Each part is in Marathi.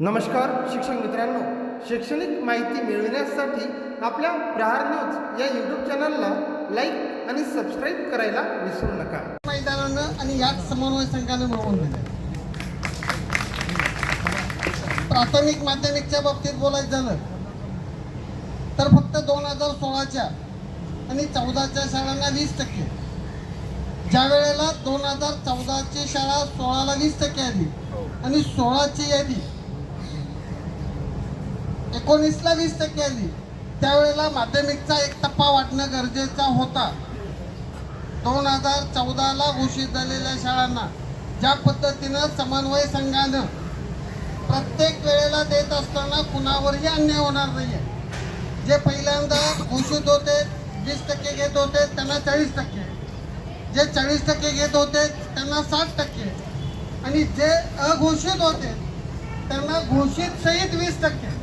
नमस्कार शिक्षक मित्रांनो. शैक्षणिक माहिती मिळविण्यासाठी आपल्या प्रहार न्यूज या यूट्यूब चॅनलला लाईक आणि सबस्क्राईब करायला विसरू नका. मैदानानं आणि याच समन्वय संघानं मिळवून दिले प्राथमिक माध्यमिकच्या बाबतीत बोलायचं झालं तर फक्त दोन हजार सोळाच्या आणि चौदाच्या शाळांना वीस टक्के. ज्या वेळेला दोन हजार चौदाची शाळा सोळाला वीस टक्के आली आणि सोळाची यादी एकोणीसला वीस टक्के आली. त्यावेळेला माध्यमिकचा एक टप्पा वाटणं गरजेचा होता. दोन हजार चौदाला घोषित झालेल्या शाळांना ज्या पद्धतीनं समन्वय संघानं प्रत्येक वेळेला देत असताना कुणावरही अन्याय होणार नाहीये. जे पहिल्यांदा घोषित होते वीस टक्के घेत होते त्यांना चाळीस टक्के. जे चाळीस टक्के घेत होते त्यांना साठ टक्के. आणि जे अघोषित होते त्यांना घोषित सहित वीस टक्के.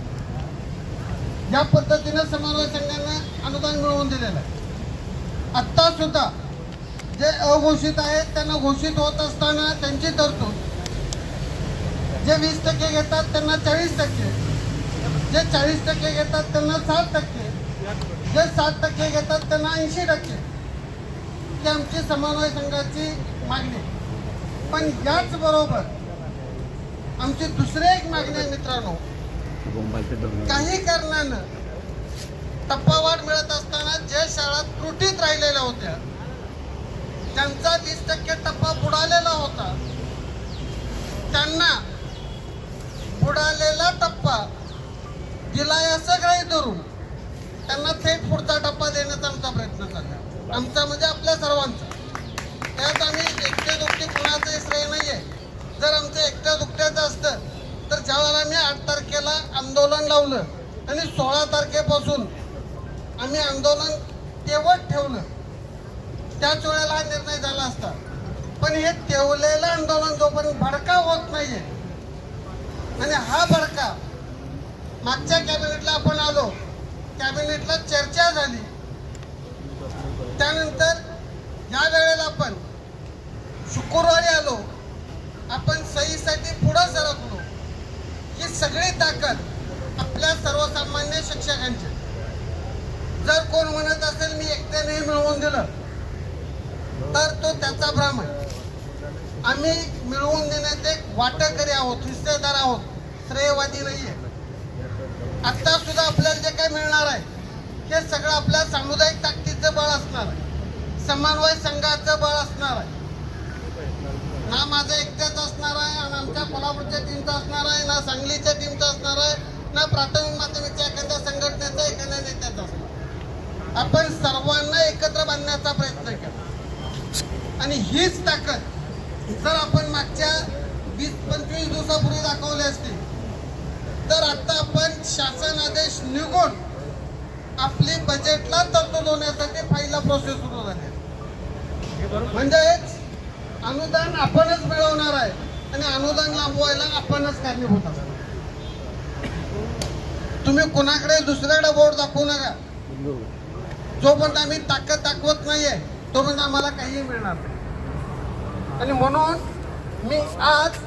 या पद्धतीनं समन्वय संघानं अनुदान मिळवून दिलेलं आहे. आत्ता सुद्धा जे अघोषित आहेत त्यांना घोषित होत असताना त्यांची तरतूद जे वीस टक्के घेतात त्यांना चाळीस टक्के. जे चाळीस टक्के घेतात त्यांना सात टक्के. जे सात टक्के घेतात त्यांना ऐंशी टक्के. ही आमची समन्वय संघाची मागणी पण याचबरोबर आमची दुसरी एक मागणी आहे मित्रांनो काही कारणानं टप्पावाढ मिळत असताना ज्या शाळा त्रुटीत राहिलेल्या होत्या त्यांचा वीस टक्के टप्पा बुडालेला होता. त्यांना बुडालेला टप्पा दिलाय असं काही धरून त्यांना थेट पुढचा टप्पा देण्याचा आमचा प्रयत्न चालला आमचा म्हणजे आपल्या सर्वांचा. त्यात आम्ही एकटे दुखटी कुणाचं श्रेय नाहीये. जर आमचं एकट्या दुखट्याचं असतं तर ज्यावेळेला मी आठ तारखे आंदोलन लावलं आणि सोळा तारखेपासून आम्ही आंदोलन तेवत ठेवलं. त्याच वेळेला हा निर्णय झाला असता. पण हे तेवलेलं आंदोलन जोपर्यंत भडका होत नाहीये आणि हा भडका मागच्या कॅबिनेटला आपण आलो कॅबिनेटला चर्चा झाली. त्यानंतर या वेळेला आपण शुक्रवारी आलो आपण सहीसाठी पुढं सरकलो. ही सगळी ताकद आपल्या सर्वसामान्य शिक्षकांचे. जर कोण म्हणत असेल मी एकट्याने मिळवून दिलं तर तो त्याचा भ्रम आहे आम्ही मिळवून देण्यात एक वाटकरी आहोत हिस्सेदार आहोत श्रेयवादी नाहीये. आता सुद्धा आपल्याला जे काही मिळणार आहे हे सगळं आपल्या सामुदायिक ताकदीचं बळ असणार आहे. समन्वय संघाचं बळ असणार आहे. ना माझं एकट्याच असणार आहे आणि आमच्या कोल्हापूरच्या टीमचं असणार आहे ना सांगलीच्या टीमचं असणार आहे ना प्राथमिक माध्यमिकच्या एखाद्या संघटनेचा एखाद्या नेत्याचा. आपण सर्वांना एकत्र बांधण्याचा प्रयत्न केला. आणि हीच ताकद जर आपण मागच्या वीस पंचवीस दिवसापूर्वी दाखवली असती तर आता आपण शासन आदेश निघून आपली बजेटला तरतूद होण्यासाठी पहिला प्रोसेस सुरू झाली. आहे. म्हणजेच अनुदान आपणच मिळवणार आहे आणि अनुदान लांबवायला आपणच कारणीभूत असणार तुम्ही कुणाकडे दुसऱ्याकडे बोट दाखवू नका. जोपर्यंत आम्ही ताकद दाखवत नाहीये तोपर्यंत आम्हाला काहीही मिळणार नाही. आणि म्हणून मी आज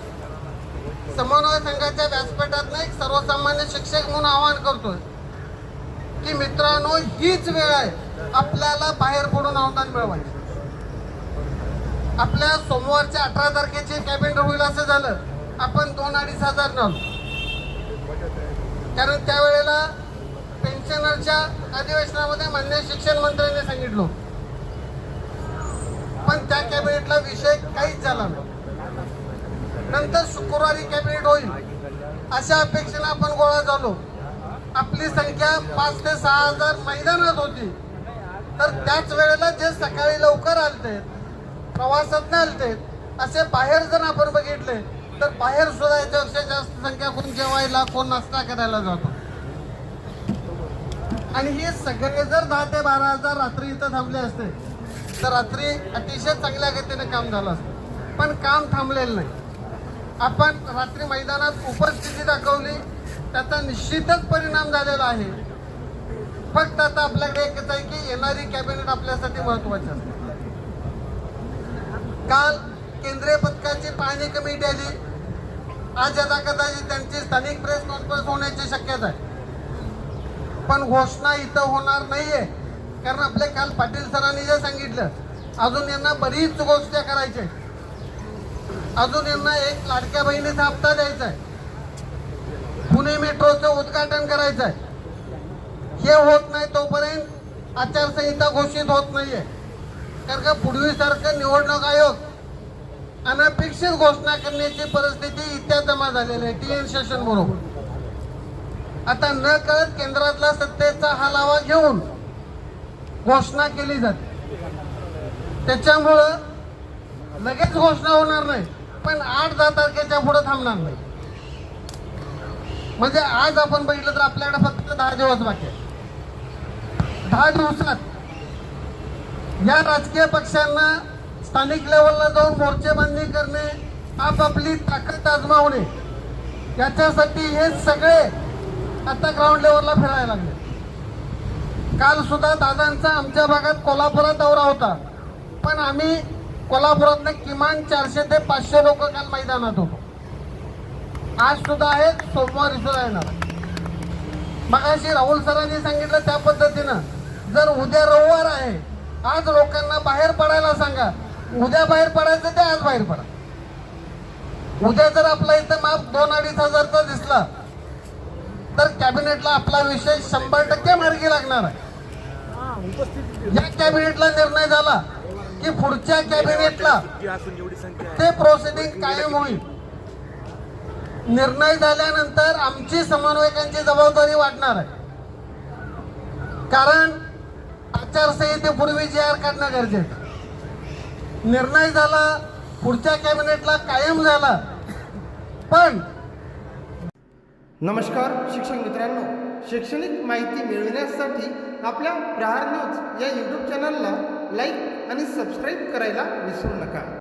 समन्वय संघाच्या व्यासपीठात एक सर्वसामान्य शिक्षक म्हणून आवाहन करतोय की मित्रांनो हीच वेळ आहे. आपल्याला बाहेर पडून अनुदान मिळवायचे. आपल्या सोमवारच्या अठरा तारखेचे कॅबिनेट होईल असं झालं. आपण दोन अडीच हजार नव्हतो कारण त्यावेळेला पेन्शनरच्या अधिवेशनामध्ये मान्य शिक्षण मंत्र्यांनी सांगितलं. पण त्या कॅबिनेटला विषय काहीच झाला नाही. नंतर शुक्रवारी कॅबिनेट होईल अशा अपेक्षेने आपण गोळा झालो. आपली संख्या पाच ते सहा हजार मैदानात होती. तर त्याच वेळेला जे सकाळी लवकर आलते प्रवासात आलते असे बाहेर जर आपण बघितले तर बाहेर सुद्धा याच्यापेक्षा जास्त संख्या कोण जेवायला कोण नाश्ता करायला जातो. आणि हे सगळे जर दहा ते बारा हजार रात्री इथं थांबले असते तर रात्री अतिशय चांगल्या गतीने काम झालं असतं. पण काम थांबलेलं नाही. आपण रात्री मैदानात उपस्थिती दाखवली त्याचा निश्चितच परिणाम झालेला आहे. फक्त आता आपल्याकडे एकच आहे की येणारी कॅबिनेट आपल्यासाठी महत्वाची असते. काल केंद्रीय पथकाची कमिटी आली. आज यदा कदाचित त्यांची स्थानिक प्रेस कॉन्फरन्स होण्याची शक्यता आहे. पण घोषणा इथं होणार नाहीये. कारण आपले काल पाटील सरांनी जे सांगितलं अजून यांना बरीच गोष्टी करायच्या अजून यांना एक लाडक्या बहिणीचा हप्ता द्यायचा आहे. पुणे मेट्रोचं उद्घाटन करायचं आहे. हे होत नाही तोपर्यंत आचारसंहिता घोषित होत नाहीये. कारण का पूर्वीसारखं निवडणूक आयोग अनपेक्षित घोषणा करण्याची परिस्थिती इत्या जमा झालेली आहे. टी एन सेशन बरोबर आता न कळत केंद्रातला सत्तेचा हा लावा घेऊन घोषणा केली जाते. त्याच्यामुळं लगेच घोषणा होणार नाही पण आठ दहा तारखेच्या पुढे थांबणार नाही. म्हणजे आज आपण बघितलं तर आपल्याकडे फक्त दहा दिवस बाकी आहे दहा दिवसात या राजकीय पक्षांना स्थानिक लेवलला जाऊन मोर्चेबंदी करणे आपापली ताकद आजमावणे याच्यासाठी हे सगळे आता ग्राउंड लेवलला फिरायला लागले. काल सुद्धा दादांचा आमच्या भागात कोल्हापुरात दौरा होता. पण आम्ही कोल्हापुरातनं किमान चारशे ते पाचशे लोक काल मैदानात होतो. आज सुद्धा आहेत सोमवारी सुद्धा येणार. मगाशी राहुल सरांनी सांगितलं त्या पद्धतीनं जर उद्या रविवार आहे आज लोकांना बाहेर पडायला सांगा उद्या बाहेर पडायचं ते आज बाहेर पडा. उद्या जर आपला इथं माप दोन अडीच हजारचा दिसला तर कॅबिनेटला आपला विषय शंभर टक्के मार्गी लागणार आहे. या कॅबिनेटला निर्णय झाला की पुढच्या कॅबिनेटला ते प्रोसिडिंग कायम होईल. निर्णय झाल्यानंतर आमची समन्वयकांची जबाबदारी वाढणार आहे. कारण आचारसंहितेपूर्वी जी आर काढणं गरजेचं निर्णय झाला पुढच्या कॅबिनेटला कायम झाला. पण नमस्कार शिक्षक मित्रांनो. शैक्षणिक माहिती मिळविण्यासाठी आपल्या प्रहार न्यूज या यूट्यूब चॅनलला लाईक आणि सबस्क्राईब करायला विसरू नका.